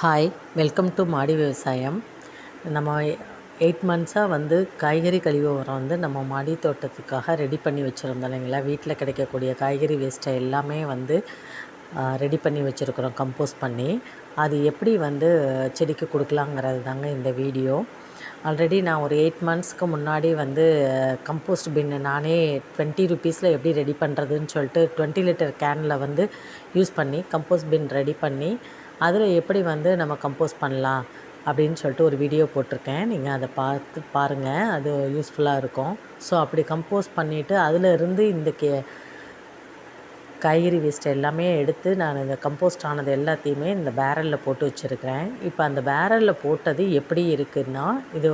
Hi welcome to மாடி விவசாயம் நம்ம எயிட் மந்த்ஸாக வந்து காய்கறி கழிவு உரம் வந்து நம்ம மாடி தோட்டத்துக்காக ரெடி பண்ணி வச்சுருந்தோம் இல்லைங்களா? வீட்டில் கிடைக்கக்கூடிய காய்கறி வேஸ்ட்டை எல்லாமே வந்து ரெடி பண்ணி வச்சுருக்குறோம் கம்போஸ் பண்ணி. அது எப்படி வந்து செடிக்கு கொடுக்கலாங்கிறது தாங்க இந்த வீடியோ ஆல்ரெடி நான் ஒரு எயிட் மந்த்ஸ்க்கு முன்னாடி வந்து கம்போஸ்ட் பின்னு நானே டுவெண்ட்டி ருபீஸில் எப்படி ரெடி பண்ணுறதுன்னு சொல்லிட்டு டுவெண்ட்டி லிட்டர் கேனில் வந்து யூஸ் பண்ணி கம்போஸ்ட் பின் ரெடி பண்ணி அதில் எப்படி வந்து நம்ம கம்போஸ் பண்ணலாம் அப்படின்னு சொல்லிட்டு ஒரு வீடியோ போட்டிருக்கேன். நீங்கள் அதை பார்த்து பாருங்கள் அது யூஸ்ஃபுல்லாக இருக்கும். ஸோ அப்படி கம்போஸ் பண்ணிவிட்டு அதில் இருந்து இந்த கே காய்கறி வேஸ்ட் எல்லாமே எடுத்து நான் இந்த கம்போஸ்ட் ஆனது எல்லாத்தையுமே இந்த பேரலில் போட்டு வச்சுருக்கிறேன். இப்போ அந்த பேரலில் போட்டது எப்படி இருக்குன்னா இது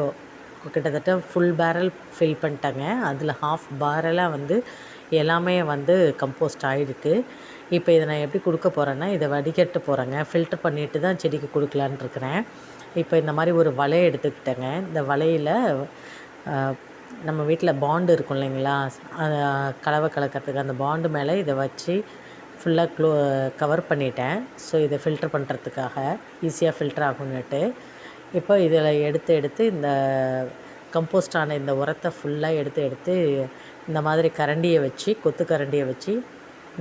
கிட்டத்தட்ட ஃபுல் பேரல் ஃபில் பண்ணிட்டேங்க. அதில் ஹாஃப் பேரலாக வந்து எல்லாமே வந்து கம்போஸ்ட் ஆகிருக்கு இப்போ இதை நான் எப்படி கொடுக்க போகிறேன்னா இதை வடிகட்ட போகிறேங்க ஃபில்டர் பண்ணிட்டு தான் செடிக்கு கொடுக்கலான் இருக்கிறேன். இப்போ இந்த மாதிரி ஒரு வலையை எடுத்துக்கிட்டேங்க. இந்த வலையில் நம்ம வீட்டில் பாண்டு இருக்கும் இல்லைங்களா? கலவை கலக்கிறதுக்கு அந்த பாண்டு மேலே இதை வச்சு ஃபுல்லாக க்ளோ கவர் பண்ணிட்டேன். ஸோ இதை ஃபில்டர் பண்ணுறதுக்காக ஈஸியாக ஃபில்டர் ஆகும்னுட்டு. இப்போ இதில் எடுத்து எடுத்து இந்த கம்போஸ்டான இந்த உரத்தை ஃபுல்லாக எடுத்து எடுத்து இந்த மாதிரி கரண்டியை வச்சு கொத்து கரண்டியை வச்சு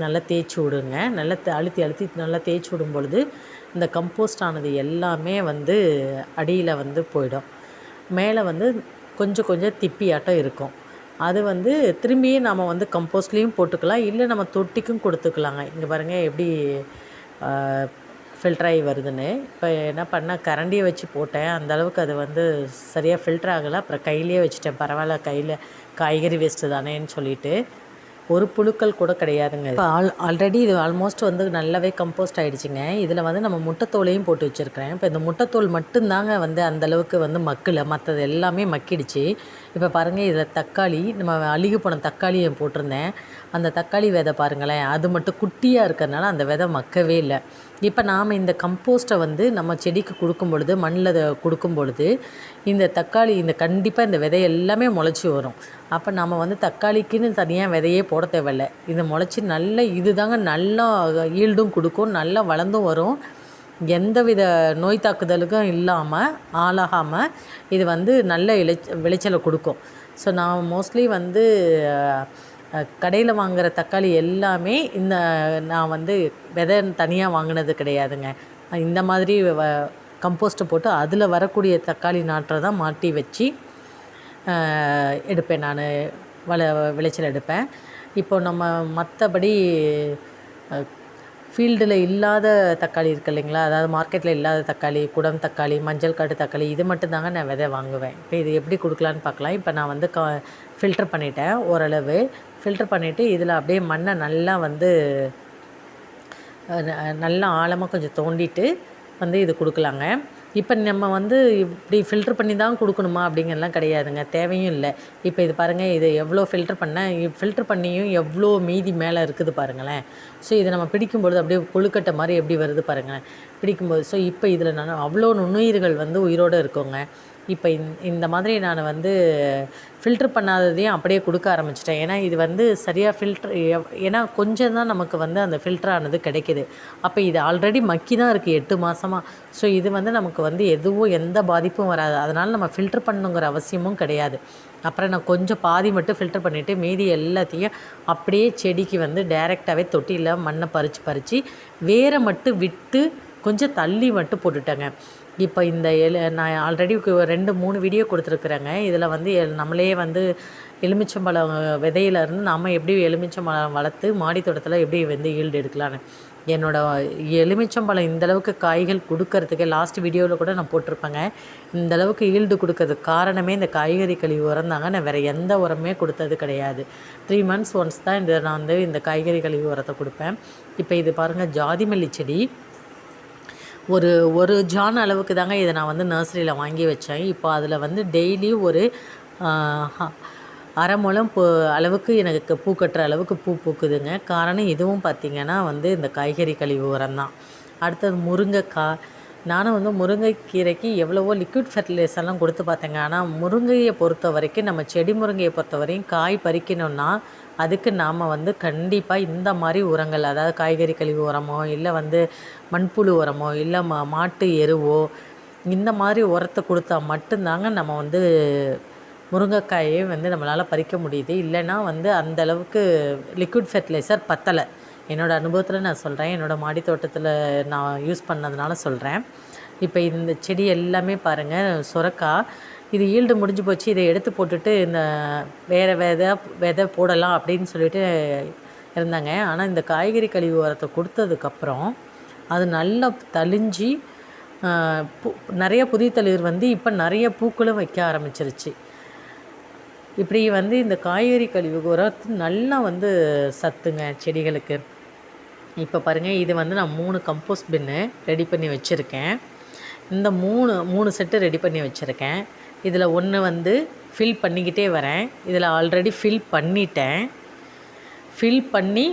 நல்லா தேய்ச்சி விடுங்க. நல்லா அழுத்தி அழுத்தி நல்லா தேய்ச்சி விடும் பொழுது இந்த கம்போஸ்ட் ஆனது எல்லாமே வந்து அடியில் வந்து போயிடும். மேலே வந்து கொஞ்சம் கொஞ்சம் திப்பியாட்டம் இருக்கும். அது வந்து திரும்பியும் நம்ம வந்து கம்போஸ்ட்லேயும் போட்டுக்கலாம். இல்லை நம்ம தொட்டிக்கும் கொடுத்துக்கலாங்க. இங்கே பாருங்கள் எப்படி ஃபில்டராகி வருதுன்னு. இப்போ என்ன பண்ணால் கரண்டியை வச்சு போட்டேன். அந்த அளவுக்கு அது வந்து சரியாக ஃபில்டர் ஆகலை. அப்புறம் கையிலேயே வச்சுட்டேன். பரவாயில்ல கையில் காய்கறி வேஸ்ட்டு தானேன்னு சொல்லிட்டு. ஒரு புழுக்கள் கூட கிடையாதுங்க. இப்போ ஆல் ஆல்ரெடி இது ஆல்மோஸ்ட் வந்து நல்லாவே கம்போஸ்ட் ஆகிடுச்சிங்க இதில் வந்து நம்ம முட்டைத்தோலையும் போட்டு வச்சுருக்கிறேன். இப்போ இந்த முட்டைத்தோல் மட்டும்தாங்க வந்து அந்தளவுக்கு வந்து மக்கலை. மற்றது எல்லாமே மக்கிடுச்சு. இப்போ பாருங்கள் இதில் தக்காளி நம்ம அழுகி போன தக்காளியை போட்டிருந்தேன். அந்த தக்காளி விதை பாருங்களேன் அது மட்டும் குட்டியாக இருக்கிறதுனால அந்த விதை மக்கவே இல்லை. இப்போ நாம் இந்த கம்போஸ்ட்டை வந்து நம்ம செடிக்கு கொடுக்கும் பொழுது மண்ணில் கொடுக்கும் பொழுது இந்த தக்காளி இந்த கண்டிப்பாக இந்த விதை எல்லாமே முளைச்சி வரும். அப்போ நம்ம வந்து தக்காளிக்குன்னு தனியாக விதையே போட தேவையில்ல. இது முளைச்சி நல்ல இது தாங்க நல்லா ஈல்டும் கொடுக்கும் நல்லா வளர்ந்தும் வரும். எந்த வித நோய் தாக்குதலுக்கும் இல்லாமல் ஆளாகாமல் இது வந்து நல்ல இளைச்ச விளைச்சலை கொடுக்கும். ஸோ நான் மோஸ்ட்லி வந்து கடையில் வாங்குகிற தக்காளி எல்லாமே இந்த நான் வந்து விதை தனியாக வாங்கினது கிடையாதுங்க. இந்த மாதிரி வ கம்போஸ்ட்டை போட்டு அதில் வரக்கூடிய தக்காளி நாற்றை தான் மாட்டி வச்சு எடுப்பேன் நான். வள விளைச்சல் எடுப்பேன். இப்போ நம்ம மற்றபடி ஃபீல்டில் இல்லாத தக்காளி இருக்குது இல்லைங்களா? அதாவது மார்க்கெட்டில் இல்லாத தக்காளி குடம் தக்காளி மஞ்சள் காட்டு தக்காளி இது மட்டும்தாங்க நான் விதை வாங்குவேன். இப்போ இது எப்படி கொடுக்கலான்னு பார்க்கலாம். இப்போ நான் வந்து க ஃபில்டர் பண்ணிட்டேன் ஓரளவு. ஃபில்டர் பண்ணிவிட்டு இதில் அப்படியே மண்ணை நல்லா வந்து நல்லா ஆழமாக கொஞ்சம் தோண்டிட்டு வந்து இது கொடுக்கலாங்க. இப்போ நம்ம வந்து இப்படி ஃபில்ட்ரு பண்ணி தான் கொடுக்கணுமா அப்படிங்கிறலாம் கிடையாதுங்க. தேவையும் இல்லை. இப்போ இது பாருங்கள் இது எவ்வளோ ஃபில்ட்ரு பண்ணேன் ஃபில்ட்ரு பண்ணியும் எவ்வளோ மீதி மேலே இருக்குது பாருங்களேன். ஸோ இதை நம்ம பிடிக்கும்பொழுது அப்படியே கொழுக்கட்டை மாதிரி எப்படி வருது பாருங்களேன். பிடிக்கும்போது ஸோ இப்போ இதில் நான் அவ்வளோ நுண்ணுயிர்கள் வந்து உயிரோடு இருக்கோங்க. இப்போ இந்த மாதிரி நான் வந்து ஃபில்ட்ரு பண்ணாததையும் அப்படியே கொடுக்க ஆரம்பிச்சிட்டேன். ஏன்னா இது வந்து சரியாக ஃபில்ட்ரு ஏன்னா கொஞ்சம் தான் நமக்கு வந்து அந்த ஃபில்டரானது கிடைக்கிது. அப்போ இது ஆல்ரெடி மக்கி தான் இருக்குது எட்டு மாதமாக ஸோ இது வந்து நமக்கு வந்து எதுவும் எந்த பாதிப்பும் வராது. அதனால் நம்ம ஃபில்ட்ரு பண்ணுங்கிற அவசியமும் கிடையாது. அப்புறம் நான் கொஞ்சம் பாதி மட்டும் ஃபில்டர் பண்ணிவிட்டு மீதி எல்லாத்தையும் அப்படியே செடிக்கு வந்து டைரெக்டாகவே தொட்டியில் மண்ணை பறித்து பறித்து வேரை மட்டும் விட்டு கொஞ்சம் தள்ளி மட்டும் போட்டுட்டேங்க. இப்போ இந்த எலு நான் ஆல்ரெடி ரெண்டு மூணு வீடியோ கொடுத்துருக்குறேங்க. இதில் வந்து நம்மளே வந்து எலுமிச்சம்பழம் விதையிலேருந்து நம்ம எப்படி எலுமிச்சம்பழம் வளர்த்து மாடி தோட்டத்தில் எப்படி வந்து ஈல்டு எடுக்கலான்னு என்னோடய எலுமிச்சம்பழம் இந்தளவுக்கு காய்கள் கொடுக்கறதுக்கு லாஸ்ட் வீடியோவில் கூட நான் போட்டிருப்பேங்க. இந்தளவுக்கு ஈல்டு கொடுக்கறதுக்கு காரணமே இந்த காய்கறி கழிவு உரம் தாங்க நான் வேறு எந்த உரமே கொடுத்தது கிடையாது. த்ரீ மந்த்ஸ் ஒன்ஸ் தான் இந்த நான் வந்து இந்த காய்கறி கழிவு உரத்தை கொடுப்பேன். இப்போ இது பாருங்கள் ஜாதி மல்லி செடி. ஒரு ஒரு ஜான் அளவுக்கு தாங்க இதை நான் வந்து நர்சரியில் வாங்கி வச்சேன். இப்போ அதில் வந்து டெய்லி ஒரு அரை முழம் பூ அளவுக்கு எனக்கு பூ கட்டுற அளவுக்கு பூ பூக்குதுங்க. காரணம் இதுவும் பார்த்திங்கன்னா வந்து இந்த காய்கறி கழிவு உரம் தான். அடுத்தது முருங்கைக்காய் நானும் வந்து முருங்கைக்கீரைக்கு எவ்வளவோ லிக்விட் ஃபெர்டிலைசர்லாம் கொடுத்து பார்த்தேங்க. ஆனால் முருங்கையை பொறுத்த வரைக்கும் நம்ம செடி முருங்கையை பொறுத்த வரைக்கும் காய் பறிக்கணுன்னா அதுக்கு நாம் வந்து கண்டிப்பாக இந்த மாதிரி உரங்கள் அதாவது காய்கறி கழிவு உரமோ இல்லை வந்து மண்புழு உரமோ இல்லை மா மாட்டு எருவோ இந்த மாதிரி உரத்தை கொடுத்தா மட்டும்தாங்க நம்ம வந்து முருங்கைக்காயை வந்து நம்மளால் பறிக்க முடியுது. இல்லைன்னா வந்து அந்த அளவுக்கு லிக்விட் ஃபெர்டிலைசர் பத்தலை. என்னோடய அனுபவத்தில் நான் சொல்கிறேன் என்னோடய மாடி தோட்டத்தில் நான் யூஸ் பண்ணதுனால சொல்கிறேன் இப்போ இந்த செடி எல்லாமே பாருங்கள் சுரக்கா இது ஈல்டு முடிஞ்சு போச்சு. இதை எடுத்து போட்டுட்டு இந்த வேறு விதை விதை போடலாம் அப்படின்னு சொல்லிட்டு இருந்தாங்க. ஆனால் இந்த காய்கறி கழிவு உரத்தை கொடுத்ததுக்கப்புறம் அது நல்லா தளிஞ்சு பூ நிறைய புதிய தளிர் வந்து இப்போ நிறைய பூக்களும் வைக்க ஆரம்பிச்சிருச்சு. இப்படி வந்து இந்த காய்கறி கழிவு உரத்து நல்லா வந்து சத்துங்க செடிகளுக்கு. இப்போ பாருங்கள் இது வந்து நான் மூணு கம்போஸ்ட் பின்னு ரெடி பண்ணி வச்சுருக்கேன். இந்த மூணு மூணு செட்டு ரெடி பண்ணி வச்சுருக்கேன். இதில் ஒன்று வந்து ஃபில் பண்ணிக்கிட்டே வரேன். இதில் ஆல்ரெடி ஃபில் பண்ணிட்டேன். ஃபில் பண்ணி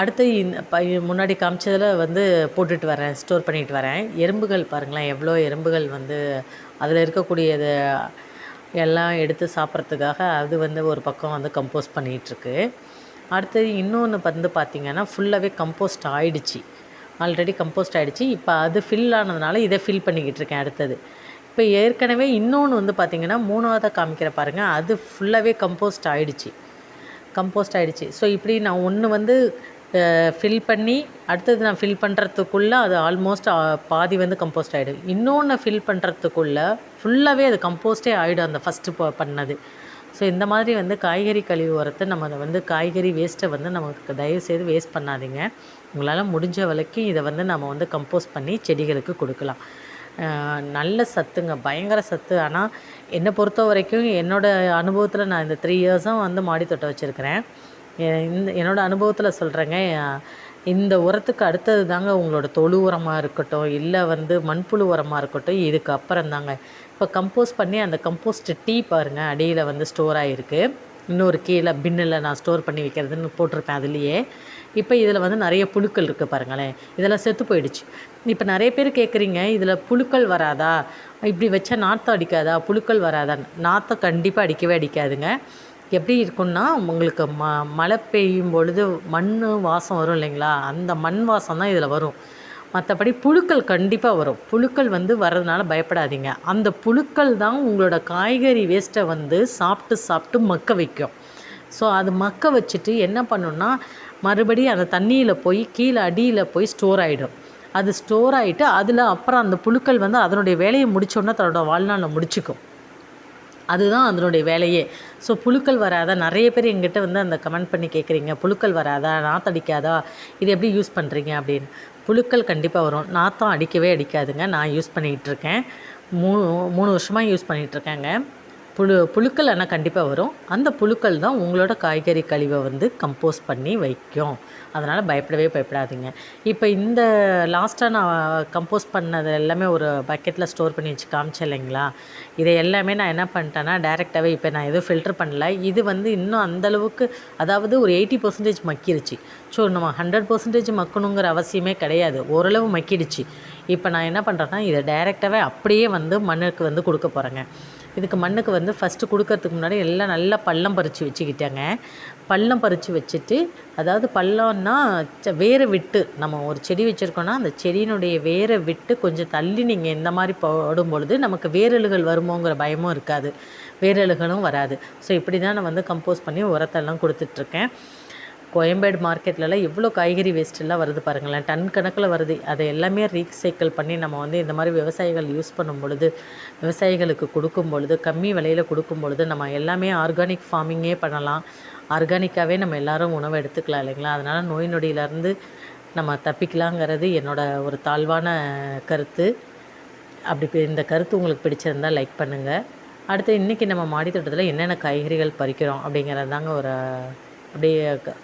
அடுத்து இந்த முன்னாடி காமிச்சதில் வந்து போட்டுட்டு வரேன் ஸ்டோர் பண்ணிட்டு வரேன். எறும்புகள் பாருங்களேன் எவ்வளோ எறும்புகள் வந்து அதில் இருக்கக்கூடியது எல்லாம் எடுத்து சாப்பிட்றதுக்காக அது வந்து ஒரு பக்கம் வந்து கம்போஸ் பண்ணிகிட்ருக்கு அடுத்தது இன்னொன்று வந்து பார்த்திங்கன்னா ஃபுல்லாகவே கம்போஸ்ட் ஆயிடுச்சு. ஆல்ரெடி கம்போஸ்ட் ஆகிடுச்சி இப்போ அது ஃபில் ஆனதுனால இதை ஃபில் பண்ணிக்கிட்டு இருக்கேன் அடுத்தது. இப்போ ஏற்கனவே இன்னொன்று வந்து பார்த்திங்கன்னா மூணாவதாக காமிக்கிற பாருங்கள் அது ஃபுல்லாகவே கம்போஸ்ட் ஆகிடுச்சி கம்போஸ்ட் ஆகிடுச்சி ஸோ இப்படி நான் ஒன்று வந்து ஃபில் பண்ணி அடுத்தது நான் ஃபில் பண்ணுறதுக்குள்ளே அது ஆல்மோஸ்ட் பாதி வந்து கம்போஸ்ட் ஆகிடும் இன்னொன்று ஃபில் பண்ணுறதுக்குள்ளே ஃபுல்லாகவே அது கம்போஸ்டே ஆகிடும் அந்த ஃபஸ்ட்டு பண்ணது. ஸோ இந்த மாதிரி வந்து காய்கறி கழிவு உரத்தை நம்ம அதை வந்து காய்கறி வேஸ்ட்டை வந்து நமக்கு தயவு செய்து வேஸ்ட் பண்ணாதீங்க. உங்களால் முடிஞ்ச வரைக்கும் இதை வந்து நம்ம வந்து கம்போஸ்ட் பண்ணி செடிகளுக்கு கொடுக்கலாம். நல்ல சத்துங்க பயங்கர சத்து. ஆனால் என்னை பொறுத்த வரைக்கும் என்னோடய அனுபவத்தில் நான் இந்த த்ரீ இயர்ஸாக வந்து மாடி தோட்டம் வச்சுருக்கிறேன். இந்த என்னோடய அனுபவத்தில் சொல்கிறேங்க இந்த உரத்துக்கு அடுத்தது தாங்க உங்களோட தொழு உரமாக இருக்கட்டும் இல்லை வந்து மண்புழு உரமாக இருக்கட்டும் இதுக்கு அப்புறம் தாங்க இப்போ கம்போஸ் பண்ணி அந்த கம்போஸ்ட் டீ பாருங்கள் அடியில் வந்து ஸ்டோர் ஆகிருக்கு இன்னொரு கீழே பின்னில் நான் ஸ்டோர் பண்ணி வைக்கிறதுன்னு போட்டிருப்பேன் அதுலேயே. இப்போ இதில் வந்து நிறைய புழுக்கள் இருக்குது பாருங்களேன். இதெல்லாம் செத்து போயிடுச்சு. இப்போ நிறைய பேர் கேட்குறீங்க இதில் புழுக்கள் வராதா? இப்படி வச்சா நாற்றம் அடிக்காதா? புழுக்கள் வராதா? நாற்றம் கண்டிப்பாக அடிக்கவே அடிக்காதுங்க. எப்படி இருக்கும்னா உங்களுக்கு ம மழை பெய்யும் பொழுது மண் வாசம் வரும் இல்லைங்களா? அந்த மண் வாசம் தான் இதில் வரும். மற்றபடி புழுக்கள் கண்டிப்பாக வரும். புழுக்கள் வந்து வர்றதுனால பயப்படாதீங்க. அந்த புழுக்கள் தான் உங்களோட காய்கறி வேஸ்ட்டை வந்து சாப்பிட்டு சாப்பிட்டு மக்க வைக்கும். ஸோ அது மக்க வச்சுட்டு என்ன பண்ணுன்னா மறுபடியும் அந்த தண்ணியில் போய் கீழே அடியில் போய் ஸ்டோர் ஆகிடும் அது ஸ்டோர் ஆகிட்டு அதில் அப்புறம் அந்த புழுக்கள் வந்து அதனுடைய வேலையை முடித்தோடனே தன்னோட வாழ்நாளில் முடிச்சுக்கும். அதுதான் அதனுடைய வேலையே. ஸோ புழுக்கள் வராதா? நிறைய பேர் எங்கிட்ட வந்து அந்த கமெண்ட் பண்ணி கேட்குறீங்க புழுக்கள் வராதா? நாத்தடிக்காதா? இது எப்படி யூஸ் பண்ணுறீங்க அப்படின்னு. புழுக்கள் கண்டிப்பாக வரும். நாத்தம் அடிக்கவே அடிக்காதுங்க. நான் யூஸ் பண்ணிகிட்டு இருக்கேன். மூணு மூணு வருஷமாக யூஸ் பண்ணிகிட்ருக்கேங்க புழு புழுக்கள் ஆனால் கண்டிப்பாக வரும். அந்த புழுக்கள் தான் உங்களோட காய்கறி கழிவை வந்து கம்போஸ் பண்ணி வைக்கும். அதனால் பயப்படவே பயப்படாதீங்க. இப்போ இந்த லாஸ்ட்டாக நான் கம்போஸ் பண்ணது எல்லாமே ஒரு பக்கெட்டில் ஸ்டோர் பண்ணி வச்சு காமிச்சேன் இல்லைங்களா? இதை எல்லாமே நான் என்ன பண்ணிட்டேன்னா டேரெக்டாகவே இப்போ நான் எதுவும் ஃபில்டர் பண்ணல. இது வந்து இன்னும் அந்தளவுக்கு அதாவது ஒரு எயிட்டி பர்சன்டேஜ் மக்கிருச்சு. ஸோ நம்ம ஹண்ட்ரட் பர்சன்டேஜ் மக்கணுங்கிற அவசியமே கிடையாது. ஓரளவு மக்கிடுச்சு. இப்போ நான் என்ன பண்ணுறேன்னா இதை டேரெக்டாகவே அப்படியே வந்து மண்ணுக்கு வந்து கொடுக்க போகிறேங்க இதுக்கு மண்ணுக்கு வந்து ஃபஸ்ட்டு கொடுக்கறதுக்கு முன்னாடி எல்லாம் நல்லா பள்ளம் பறித்து வச்சுக்கிட்டேங்க. பள்ளம் பறித்து வச்சுட்டு அதாவது பள்ளம்னா ச- வேரை விட்டு நம்ம ஒரு செடி வச்சுருக்கோன்னா அந்த செடியினுடைய வேரை விட்டு கொஞ்சம் தள்ளி நீங்கள் இந்த மாதிரி போடும் பொழுது நமக்கு வேரலுகள் வருமோங்கிற பயமும் இருக்காது. வேரலுகளும் வராது. ஸோ இப்படி தான் நான் வந்து கம்போஸ் பண்ணி உரத்தெல்லாம் கொடுத்துட்ருக்கேன் கோயம்பேடு மார்க்கெட்லலாம் எவ்வளோ காய்கறி வேஸ்ட்டெல்லாம் வருது பாருங்களேன். டன் கணக்கில் வருது. அதை எல்லாமே ரீசைக்கிள் பண்ணி நம்ம வந்து இந்த மாதிரி விவசாயிகள் யூஸ் பண்ணும் பொழுது விவசாயிகளுக்கு கொடுக்கும் பொழுது கம்மி விலையில் கொடுக்கும் பொழுது நம்ம எல்லாமே ஆர்கானிக் ஃபார்மிங்கே பண்ணலாம். ஆர்கானிக்காகவே நம்ம எல்லாரும் உணவு எடுத்துக்கலாம் இல்லைங்களா? அதனால் நோய் நொடியிலேருந்து நம்ம தப்பிக்கலாங்கிறது என்னோடய ஒரு தாழ்வான கருத்து. அப்படி இந்த கருத்து உங்களுக்கு பிடிச்சிருந்தால் லைக் பண்ணுங்கள் அடுத்து இன்றைக்கி நம்ம மாடி தோட்டத்தில் என்னென்ன காய்கறிகள் பறிக்கிறோம் அப்படிங்கிறது தாங்க ஒரு அப்படியே க-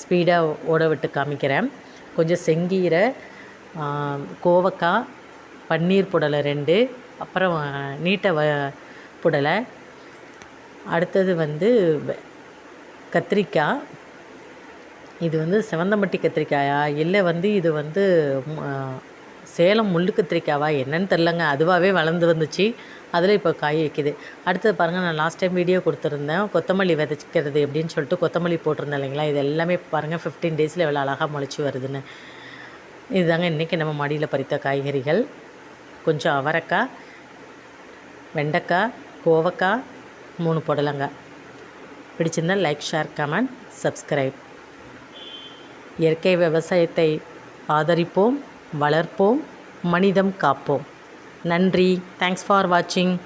ஸ்பீடாக ஓட விட்டு காமிக்கிறேன். கொஞ்சம் செங்கீரை கோவக்காய் பன்னீர் புடலை ரெண்டு அப்புறம் நீட்டை வ புடலை. அடுத்தது வந்து கத்திரிக்காய். இது வந்து செவந்தமட்டி கத்திரிக்காயா? இல்லை வந்து இது வந்து சேலம் முள்ளு கத்திரிக்காவா? என்னன்னு தெரிலங்க அதுவாகவே வளர்ந்து வந்துச்சு. அதில் இப்போ காய் வைக்குது அடுத்தது பாருங்கள் நான் லாஸ்ட் டைம் வீடியோ கொடுத்துருந்தேன். கொத்தமல்லி விதைக்கிறது எப்படின்னு சொல்லிட்டு கொத்தமல்லி போட்டிருந்தேன் இல்லைங்களா? இது எல்லாமே பாருங்கள் ஃபிஃப்டீன் டேஸில் எவ்வளோ அழகாக முளைச்சி வருதுன்னு. இதுதாங்க இன்றைக்கி நம்ம மடியில் பறித்த காய்கறிகள். கொஞ்சம் அவரைக்காய் வெண்டைக்காய் கோவக்காய் மூணு புடலங்காய் பிடிச்சிருந்தால் லைக் ஷேர் கமெண்ட் சப்ஸ்கிரைப் இயற்கை விவசாயத்தை ஆதரிப்போம் வளர்ப்போம் மனிதம் காப்போம். நன்றி. தேங்க்ஸ் ஃபார் வாட்சிங்